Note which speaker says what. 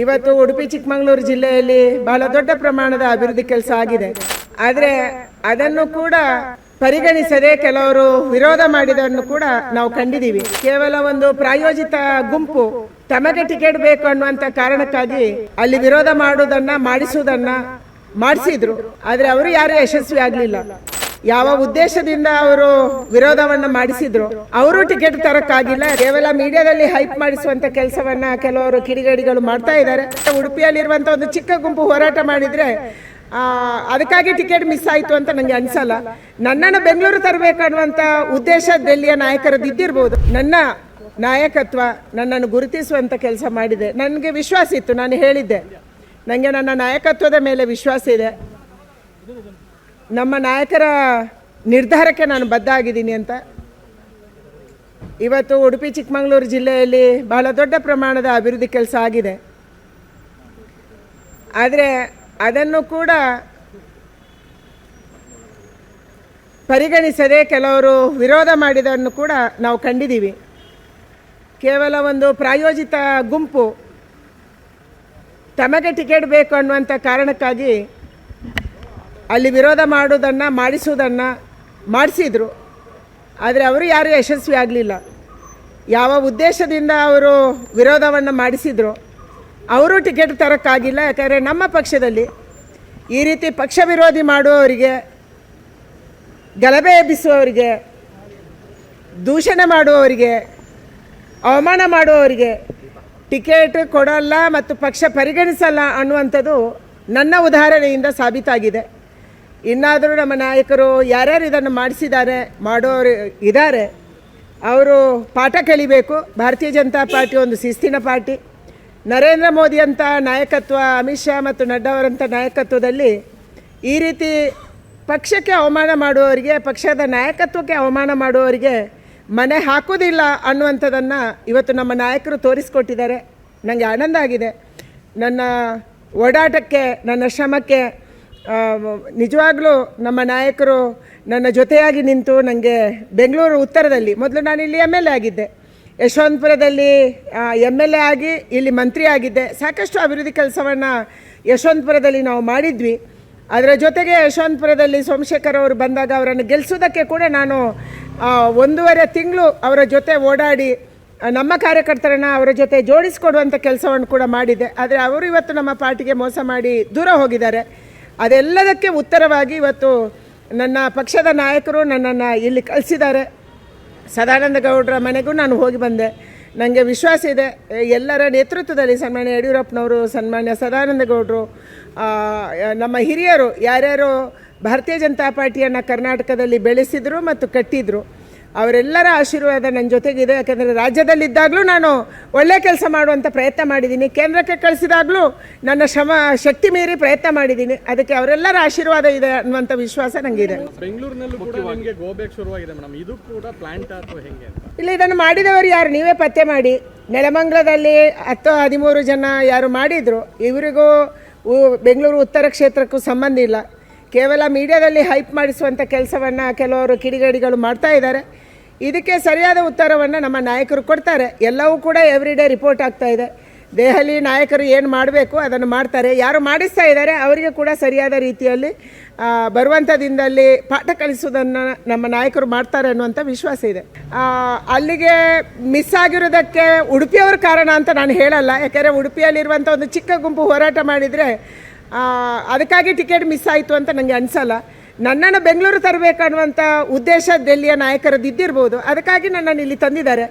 Speaker 1: ಇವತ್ತು ಉಡುಪಿ, ಚಿಕ್ಕಮಗಳೂರು ಜಿಲ್ಲೆಯಲ್ಲಿ ಬಹಳ ದೊಡ್ಡ ಪ್ರಮಾಣದ ಅಭಿವೃದ್ಧಿ ಕೆಲಸ ಆಗಿದೆ. ಆದರೆ ಅದನ್ನು ಕೂಡ ಪರಿಗಣಿಸದೆ ಕೆಲವರು ವಿರೋಧ ಮಾಡಿದನ್ನು ಕೂಡ ನಾವು ಕಂಡಿದ್ದೀವಿ. ಕೇವಲ ಒಂದು ಪ್ರಾಯೋಜಿತ ಗುಂಪು ತಮಗೆ ಟಿಕೆಟ್ ಬೇಕು ಅನ್ನುವಂಥ ಕಾರಣಕ್ಕಾಗಿ ಅಲ್ಲಿ ವಿರೋಧ ಮಾಡುವುದನ್ನ, ಮಾಡಿಸುವುದನ್ನ ಮಾಡಿಸಿದ್ರು. ಆದರೆ ಅವರು ಯಾರು ಯಶಸ್ವಿ ಆಗ್ಲಿಲ್ಲ. ಯಾವ ಉದ್ದೇಶದಿಂದ ಅವರು ವಿರೋಧವನ್ನು ಮಾಡಿಸಿದ್ರು ಅವರು ಟಿಕೆಟ್ ತರಕ್ಕಾಗಿಲ್ಲ. ಕೇವಲ ಮೀಡಿಯಾದಲ್ಲಿ ಹೈಪ್ ಮಾಡಿಸುವಂತ ಕೆಲಸವನ್ನ ಕೆಲವರು ಕಿಡಿಗೇಡಿಗಳು ಮಾಡ್ತಾ ಇದ್ದಾರೆ. ಉಡುಪಿಯಲ್ಲಿರುವಂತ ಒಂದು ಚಿಕ್ಕ ಗುಂಪು ಹೋರಾಟ ಮಾಡಿದ್ರೆ ಅದಕ್ಕಾಗಿ ಟಿಕೆಟ್ ಮಿಸ್ ಆಯ್ತು ಅಂತ ನನಗೆ ಅನ್ಸಲ್ಲ. ನನ್ನನ್ನು ಬೆಂಗಳೂರು ತರಬೇಕು ಅನ್ನುವಂತ ಉದ್ದೇಶ ಡೆಲ್ಲಿಯ ನಾಯಕರದ್ದು ಇದ್ದಿರ್ಬೋದು. ನನ್ನ ನಾಯಕತ್ವ ನನ್ನನ್ನು ಗುರುತಿಸುವಂಥ ಕೆಲಸ ಮಾಡಿದೆ. ನನಗೆ ವಿಶ್ವಾಸ ಇತ್ತು ನಾನು ಹೇಳಿದ್ದೆ. ನನಗೆ ನನ್ನ ನಾಯಕತ್ವದ ಮೇಲೆ ವಿಶ್ವಾಸ ಇದೆ. ನಮ್ಮ ನಾಯಕರ ನಿರ್ಧಾರಕ್ಕೆ ನಾನು ಬದ್ಧ ಆಗಿದ್ದೀನಿ ಅಂತ. ಇವತ್ತು ಉಡುಪಿ, ಚಿಕ್ಕಮಗಳೂರು ಜಿಲ್ಲೆಯಲ್ಲಿ ಬಹಳ ದೊಡ್ಡ ಪ್ರಮಾಣದ ಅಭಿವೃದ್ಧಿ ಕೆಲಸ ಆಗಿದೆ. ಆದರೆ ಅದನ್ನು ಕೂಡ ಪರಿಗಣಿಸದೆ ಕೆಲವರು ವಿರೋಧ ಮಾಡಿದನ್ನು ಕೂಡ ನಾವು ಕಂಡಿದ್ದೀವಿ. ಕೇವಲ ಒಂದು ಪ್ರಾಯೋಜಿತ ಗುಂಪು ತಮಗೆ ಟಿಕೆಟ್ ಬೇಕು ಅನ್ನುವಂಥ ಕಾರಣಕ್ಕಾಗಿ ಅಲ್ಲಿ ವಿರೋಧ ಮಾಡೋದನ್ನು ಮಾಡಿಸೋದನ್ನು ಮಾಡಿಸಿದ್ರು. ಆದರೆ ಅವರು ಯಾರು ಯಶಸ್ವಿ ಆಗಲಿಲ್ಲ. ಯಾವ ಉದ್ದೇಶದಿಂದ ಅವರು ವಿರೋಧವನ್ನು ಮಾಡಿಸಿದ್ರು, ಅವರು ಟಿಕೆಟ್ ತರೋಕ್ಕಾಗಿಲ್ಲ. ಯಾಕಂದರೆ ನಮ್ಮ ಪಕ್ಷದಲ್ಲಿ ಈ ರೀತಿ ಪಕ್ಷ ವಿರೋಧಿ ಮಾಡುವವರಿಗೆ, ಗಲಭೆ ಎಬ್ಬಿಸುವವರಿಗೆ, ದೂಷಣೆ ಮಾಡುವವರಿಗೆ, ಅವಮಾನ ಮಾಡುವವರಿಗೆ ಟಿಕೆಟ್ ಕೊಡಲ್ಲ ಮತ್ತು ಪಕ್ಷ ಪರಿಗಣಿಸಲ್ಲ ಅನ್ನುವಂಥದ್ದು ನನ್ನ ಉದಾಹರಣೆಯಿಂದ ಸಾಬೀತಾಗಿದೆ. ಇನ್ನಾದರೂ ನಮ್ಮ ನಾಯಕರು ಯಾರ್ಯಾರು ಇದನ್ನು ಮಾಡಿಸಿದ್ದಾರೆ, ಮಾಡೋರು ಇದ್ದಾರೆ, ಅವರು ಪಾಠ ಕಲಿಬೇಕು. ಭಾರತೀಯ ಜನತಾ ಪಾರ್ಟಿ ಒಂದು ಶಿಸ್ತಿನ ಪಾರ್ಟಿ. ನರೇಂದ್ರ ಮೋದಿ ಅಂತ ನಾಯಕತ್ವ, ಅಮಿತ್ ಶಾ ಮತ್ತು ನಡ್ಡಾ ಅವರಂಥ ನಾಯಕತ್ವದಲ್ಲಿ ಈ ರೀತಿ ಪಕ್ಷಕ್ಕೆ ಅವಮಾನ ಮಾಡುವವರಿಗೆ, ಪಕ್ಷದ ನಾಯಕತ್ವಕ್ಕೆ ಅವಮಾನ ಮಾಡುವವರಿಗೆ ಮನೆ ಹಾಕೋದಿಲ್ಲ ಅನ್ನುವಂಥದ್ದನ್ನು ಇವತ್ತು ನಮ್ಮ ನಾಯಕರು ತೋರಿಸ್ಕೊಟ್ಟಿದ್ದಾರೆ. ನನಗೆ ಆನಂದ ಆಗಿದೆ. ನನ್ನ ಓಡಾಟಕ್ಕೆ, ನನ್ನ ಶ್ರಮಕ್ಕೆ ನಿಜವಾಗ್ಲೂ ನಮ್ಮ ನಾಯಕರು ನನ್ನ ಜೊತೆಯಾಗಿ ನಿಂತು ನನಗೆ ಬೆಂಗಳೂರು ಉತ್ತರದಲ್ಲಿ, ಮೊದಲು ನಾನು ಇಲ್ಲಿ ಎಂ ಎಲ್ ಎ ಆಗಿದ್ದೆ. ಯಶವಂತಪುರದಲ್ಲಿ ಎಂ ಎಲ್ ಎ ಆಗಿ ಇಲ್ಲಿ ಮಂತ್ರಿ ಆಗಿದ್ದೆ. ಸಾಕಷ್ಟು ಅಭಿವೃದ್ಧಿ ಕೆಲಸವನ್ನು ಯಶವಂತಪುರದಲ್ಲಿ ನಾವು ಮಾಡಿದ್ವಿ. ಅದರ ಜೊತೆಗೆ ಯಶವಂತಪುರದಲ್ಲಿ ಸೋಮಶೇಖರ್ ಅವರು ಬಂದಾಗ ಅವರನ್ನು ಗೆಲ್ಲಿಸೋದಕ್ಕೆ ಕೂಡ ನಾನು ಒಂದೂವರೆ ತಿಂಗಳು ಅವರ ಜೊತೆ ಓಡಾಡಿ ನಮ್ಮ ಕಾರ್ಯಕರ್ತರನ್ನು ಅವರ ಜೊತೆ ಜೋಡಿಸಿಕೊಡುವಂಥ ಕೆಲಸವನ್ನು ಕೂಡ ಮಾಡಿದೆ ಆದರೆ ಅವರು ಇವತ್ತು ನಮ್ಮ ಪಾರ್ಟಿಗೆ ಮೋಸ ಮಾಡಿ ದೂರ ಹೋಗಿದ್ದಾರೆ. ಅದೆಲ್ಲದಕ್ಕೆ ಉತ್ತರವಾಗಿ ಇವತ್ತು ನನ್ನ ಪಕ್ಷದ ನಾಯಕರು ನನ್ನನ್ನು ಇಲ್ಲಿ ಕಳಿಸಿದ್ದಾರೆ. ಸದಾನಂದ ಗೌಡರ ಮನೆಗೂ ನಾನು ಹೋಗಿ ಬಂದೆ. ನನಗೆ ವಿಶ್ವಾಸ ಇದೆ. ಎಲ್ಲರ ನೇತೃತ್ವದಲ್ಲಿ ಸನ್ಮಾನ್ಯ ಯಡಿಯೂರಪ್ಪನವರು, ಸನ್ಮಾನ್ಯ ಸದಾನಂದ ಗೌಡರು ನಮ್ಮ ಹಿರಿಯರು, ಯಾರ್ಯಾರು ಭಾರತೀಯ ಜನತಾ ಪಾರ್ಟಿಯನ್ನು ಕರ್ನಾಟಕದಲ್ಲಿ ಬೆಳೆಸಿದರು ಮತ್ತು ಕಟ್ಟಿದರು. ಅವರೆಲ್ಲರ ಆಶೀರ್ವಾದ ನನ್ನ ಜೊತೆಗಿದೆ. ಯಾಕಂದರೆ ರಾಜ್ಯದಲ್ಲಿದ್ದಾಗಲೂ ನಾನು ಒಳ್ಳೆಯ ಕೆಲಸ ಮಾಡುವಂಥ ಪ್ರಯತ್ನ ಮಾಡಿದ್ದೀನಿ. ಕೇಂದ್ರಕ್ಕೆ ಕಳಿಸಿದಾಗಲೂ ನನ್ನ ಶ್ರಮ ಶಕ್ತಿ ಮೀರಿ ಪ್ರಯತ್ನ ಮಾಡಿದ್ದೀನಿ. ಅದಕ್ಕೆ ಅವರೆಲ್ಲರ ಆಶೀರ್ವಾದ ಇದೆ ಅನ್ನುವಂಥ ವಿಶ್ವಾಸ ನನಗಿದೆ
Speaker 2: ಬೆಂಗಳೂರಿನಲ್ಲೂ ಕೂಡ ನಿಮಗೆ ಗೋಬೇಕು ಶುರುವಾಗಿದೆ ಮೇಡಮ್ ಇದು ಕೂಡ ಪ್ಲಾಂಟ್ ಅಥವಾ ಹೆಂಗೆ ಅಂತ?
Speaker 1: ಇಲ್ಲ ಇದನ್ನು ಮಾಡಿದವರು ಯಾರು? ನೀವೇ ಪತ್ತೆ ಮಾಡಿ. ನೆಲಮಂಗಲದಲ್ಲಿ ಹತ್ತು ಹದಿಮೂರು ಜನ ಯಾರು ಮಾಡಿದರು. ಇವರಿಗೂ ಉ- ಬೆಂಗಳೂರು ಉತ್ತರ ಕ್ಷೇತ್ರಕ್ಕೂ ಸಂಬಂಧ ಇಲ್ಲ. ಕೇವಲ ಮೀಡಿಯಾದಲ್ಲಿ ಹೈಪ್ ಮಾಡಿಸುವಂಥ ಕೆಲಸವನ್ನು ಕೆಲವರು ಕಿಡಿಗೇಡಿಗಳು ಮಾಡ್ತಾ ಇದ್ದಾರೆ. ಇದಕ್ಕೆ ಸರಿಯಾದ ಉತ್ತರವನ್ನು ನಮ್ಮ ನಾಯಕರು ಕೊಡ್ತಾರೆ. ಎಲ್ಲವೂ ಕೂಡ ಎವ್ರಿ ಡೇ ರಿಪೋರ್ಟ್ ಆಗ್ತಾ ಇದೆ. ದೆಹಲಿ ನಾಯಕರು ಏನು ಮಾಡಬೇಕು ಅದನ್ನು ಮಾಡ್ತಾರೆ. ಯಾರು ಮಾಡಿಸ್ತಾ ಇದ್ದಾರೆ ಅವರಿಗೆ ಕೂಡ ಸರಿಯಾದ ರೀತಿಯಲ್ಲಿ ಬರುವಂಥದಿಂದಲ್ಲಿ ಪಾಠ ಕಲಿಸೋದನ್ನು ನಮ್ಮ ನಾಯಕರು ಮಾಡ್ತಾರೆ ಅನ್ನುವಂಥ ವಿಶ್ವಾಸ ಇದೆ. ಅಲ್ಲಿಗೆ ಮಿಸ್ ಆಗಿರೋದಕ್ಕೆ ಉಡುಪಿಯವ್ರ ಕಾರಣ ಅಂತ ನಾನು ಹೇಳಲ್ಲ. ಯಾಕೆಂದರೆ ಉಡುಪಿಯಲ್ಲಿರುವಂಥ ಒಂದು ಚಿಕ್ಕ ಗುಂಪು ಹೋರಾಟ ಮಾಡಿದರೆ ಅದಕ್ಕಾಗಿ ಟಿಕೆಟ್ ಮಿಸ್ ಆಯಿತು ಅಂತ ನನಗೆ ಅನಿಸಲ್ಲ. ನನ್ನನ್ನು ಬೆಂಗಳೂರು ತರಬೇಕನ್ನುವಂಥ ಉದ್ದೇಶ ದೆಹಲಿಯ ನಾಯಕರದ್ದು ಇದ್ದಿರ್ಬೋದು. ಅದಕ್ಕಾಗಿ ನನ್ನನ್ನು ಇಲ್ಲಿ ತಂದಿದ್ದಾರೆ.